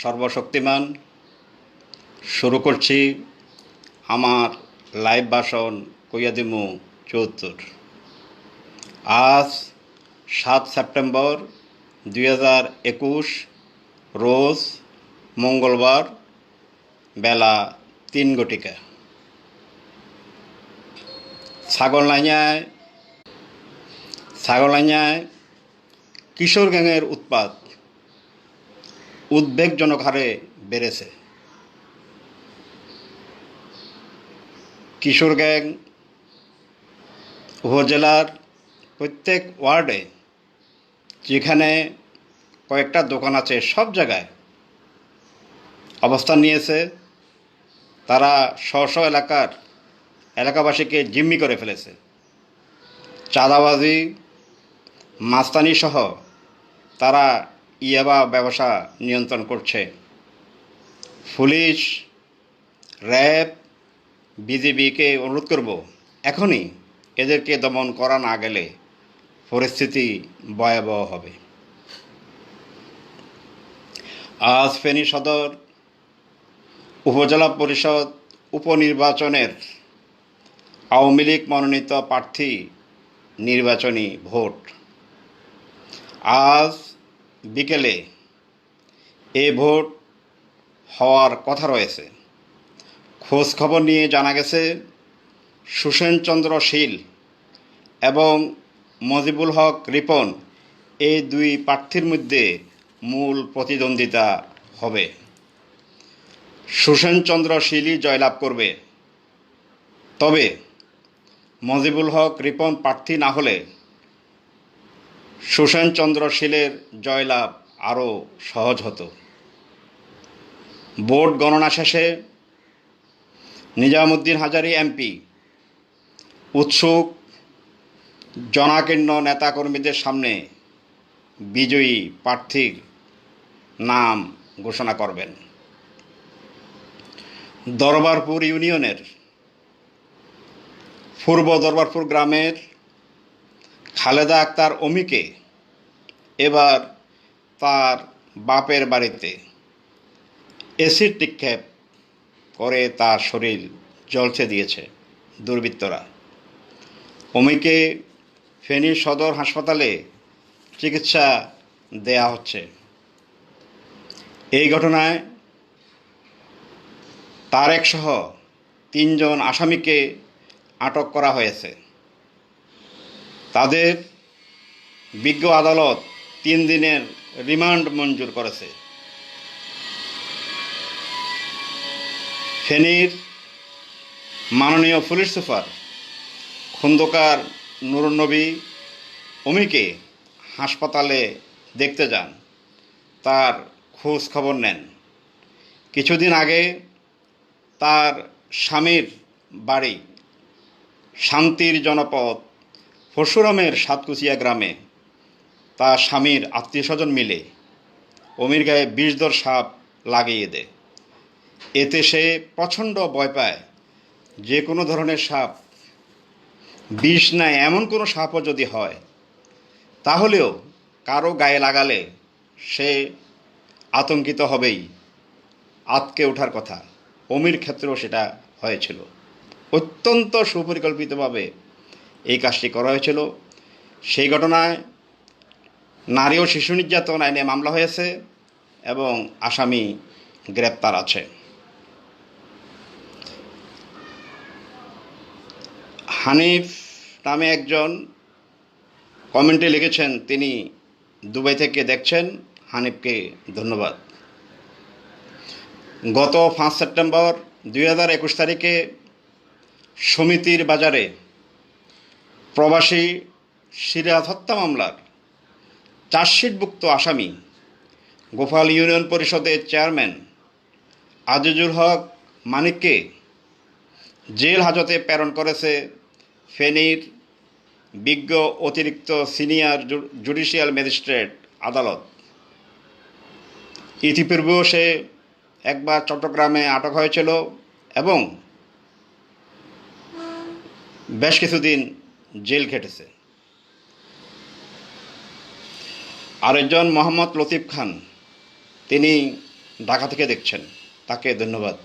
সর্বশক্তিমান। শুরু করছি আমার লাইভ ভাষণ কৈয়াদিমু চৌত্তর। আজ সাত সেপ্টেম্বর দুই হাজার একুশ, রোজ মঙ্গলবার, বেলা তিন গটিকা ছাগলনাইয়ায় ছাগলনাইয়ায় কিশোর গ্যাংয়ের উৎপাত। উদ্বেগজনক হারে বেড়েছে। কিশোর গ্যাং উপজেলার প্রত্যেক ওয়ার্ডে যেখানে কয়েকটা দোকান আছে, সব জায়গায় অবস্থান নিয়েছে। তারা স্ব স্ব এলাকার এলাকাবাসীকে জিম্মি করে ফেলেছে। চাঁদাবাজি মাস্তানি সহ তারা ইয়াবা ব্যবসা নিয়ন্ত্রণ করছে। পুলিশ, র্যাব বিজেপিকে অনুরোধ করব, এখনই এদেরকে দমন করা না গেলে পরিস্থিতি ভয়াবহ হবে। আজ ফেনী সদর উপজেলা পরিষদ উপনির্বাচনের আওয়ামী লীগ মনোনীত প্রার্থী নির্বাচনী ভোট। আজ বিকেলে এ ভোট হওয়ার কথা রয়েছে। খোঁজ খবর নিয়ে জানা গেছে সুসেনচন্দ্র শীল এবং মজিবুল হক রিপন এই দুই প্রার্থীর মধ্যে মূল প্রতিদ্বন্দ্বিতা হবে। সুসেনচন্দ্র শীলই জয়লাভ করবে। তবে মজিবুল হক রিপন প্রার্থী না হলে সুসেনচন্দ্র শীলের জয়লাভ আরও সহজ হতো। ভোট গণনা শেষে নিজামুদ্দিন হাজারি এমপি উৎসুক জনাকীর্ণ নেতাকর্মীদের সামনে বিজয়ী প্রার্থীর নাম ঘোষণা করবেন। দরবারপুর ইউনিয়নের পূর্ব দরবারপুর গ্রামের খালেদা আক্তার অমিকে এবার তার বাপের বাড়িতে এসিড নিক্ষেপ করে তার শরীর জলছে দিয়েছে দুর্বৃত্তরা। অমিকে ফেনী সদর হাসপাতালে চিকিৎসা দেয়া হচ্ছে। এই ঘটনায় তারেক সহ তিনজন আসামিকে আটক করা হয়েছে। তাদের বিজ্ঞ আদালত তিন দিনের রিমান্ড মঞ্জুর করেছে। ফেনীর মাননীয় পুলিশ সুপার খন্দকার নুরুন্নবী অমিকে হাসপাতালে দেখতে যান। তার খোঁজ খবর নেন। কিছুদিন আগে তার স্বামীর বাড়ি শান্তির জনপদ পরশুরামের সাতকুচিয়া গ্রামে তার স্বামীর আত্মীয় স্বজন মিলে অমির গায়ে বিষদর সাপ লাগিয়ে দেয়। এতে সে প্রচণ্ড ভয় পায়। যে কোনো ধরনের সাপ, বিষ নাই এমন কোনো সাপও যদি হয়, তাহলেও কারও গায়ে লাগালে সে আতঙ্কিত হবেই। আতকে ওঠার কথা। অমির ক্ষেত্রেও সেটা হয়েছিল। অত্যন্ত সুপরিকল্পিতভাবে এই কাজটি করা হয়েছিল। সেই ঘটনায় নারী ও শিশু নির্যাতন আইনে মামলা হয়েছে এবং আসামি গ্রেপ্তার আছে। হানিফ নামে একজন কমেন্টে লিখেছেন, তিনি দুবাই থেকে দেখছেন, হানিফকে ধন্যবাদ। গত পাঁচ সেপ্টেম্বর দুই হাজার একুশ তারিখে সমিতির বাজারে প্রবাসী সিরাজ হত্যা মামলার চার্জশিটভুক্ত আসামি গোপাল ইউনিয়ন পরিষদের চেয়ারম্যান আজিজুল হক মানিককে জেল হাজতে প্রেরণ করেছে ফেনীর বিজ্ঞ অতিরিক্ত সিনিয়র জুডিশিয়াল ম্যাজিস্ট্রেট আদালত। ইতিপূর্বেও সে একবার চট্টগ্রামে আটক হয়েছিল এবং বেশ কিছুদিন জেল খেটেছে। আরেকজন মোহাম্মদ লতিফ খান, তিনি ঢাকা থেকে দেখছেন। তাকে ধন্যবাদ।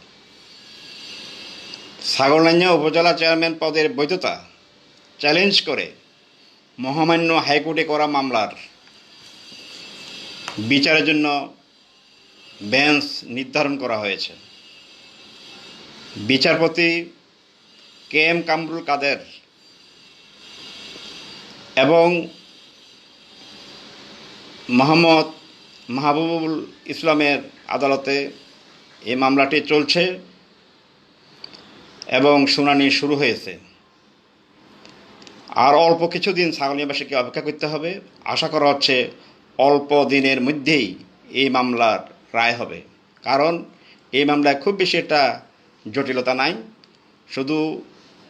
ছাগলনাইয়া উপজেলা চেয়ারম্যান পদের বৈধতা চ্যালেঞ্জ করে মহামান্য হাইকোর্টে করা মামলার বিচারের জন্য বেঞ্চ নির্ধারণ করা হয়েছে। বিচারপতি কে এম কামরুল কাদের এবং মোহাম্মদ মাহবুবুল ইসলামের আদালতে এই মামলাটি চলছে এবং শুনানি শুরু হয়েছে। আর অল্প কিছুদিন ছাগলিয়াবাসীকে অপেক্ষা করতে হবে। আশা করা হচ্ছে অল্প দিনের মধ্যেই এই মামলার রায় হবে। কারণ এই মামলায় খুব বেশি একটা জটিলতা নাই। শুধু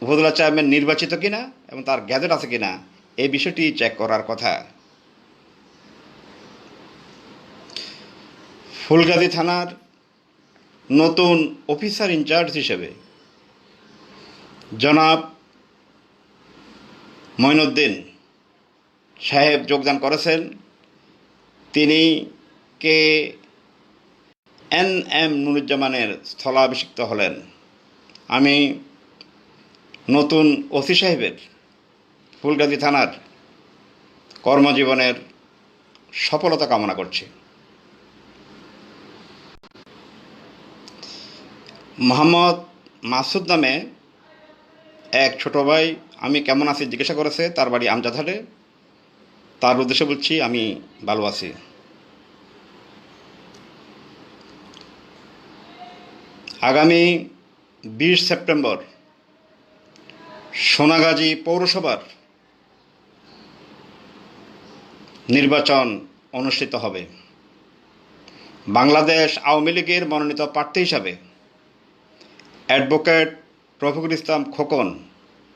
উপজেলা চেয়ারম্যান নির্বাচিত কিনা এবং তার গ্যাজেট আছে কিনা এই বিষয়টি চেক করার কথা। ফুলগাজী থানার নতুন অফিসার ইনচার্জ হিসেবে জনাব মঈনুদ্দিন সাহেব যোগদান করেছেন। তিনি কে এন এম নুরুজ্জামানের স্থলাভিষিক্ত হলেন। আমি নতুন ওসি সাহেবের ফুলগাজী থানার কর্মজীবনের সফলতা কামনা করছি। মোহাম্মদ মাসুদ নামে এক ছোট ভাই আমি কেমন আছি জিজ্ঞাসা করেছে, তার বাড়ি আমজাদহাটে তার উদ্দেশ্যে বলছি, আমি ভালো আছি। আগামী বিশ সেপ্টেম্বর সোনাগাজী পৌরসভার নির্বাচন অনুষ্ঠিত হবে। বাংলাদেশ আওয়ামী লীগের মনোনীত প্রার্থী হিসাবে অ্যাডভোকেট রফিকুল ইসলাম খোকন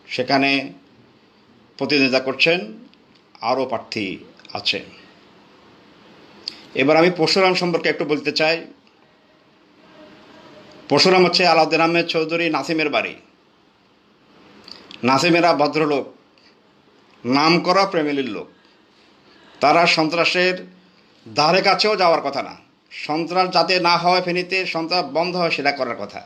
সেখানে প্রতিনিধিত্ব করছেন, আরও প্রার্থী আছে। এবার আমি পরশুরাম সম্পর্কে একটু বলতে চাই। পরশুরাম হচ্ছে আলাউদ্দিন আহমেদ চৌধুরী নাসিমের বাড়ি। নাসিমেরা ভদ্রলোক নাম করা প্রেমিলির লোক। তারা সন্ত্রাসের ধারে কাছেও যাওয়ার কথা না। সন্ত্রাস যাতে না হয় ফেনীতে, সন্ত্রাস বন্ধ হয় সেটা করার কথা।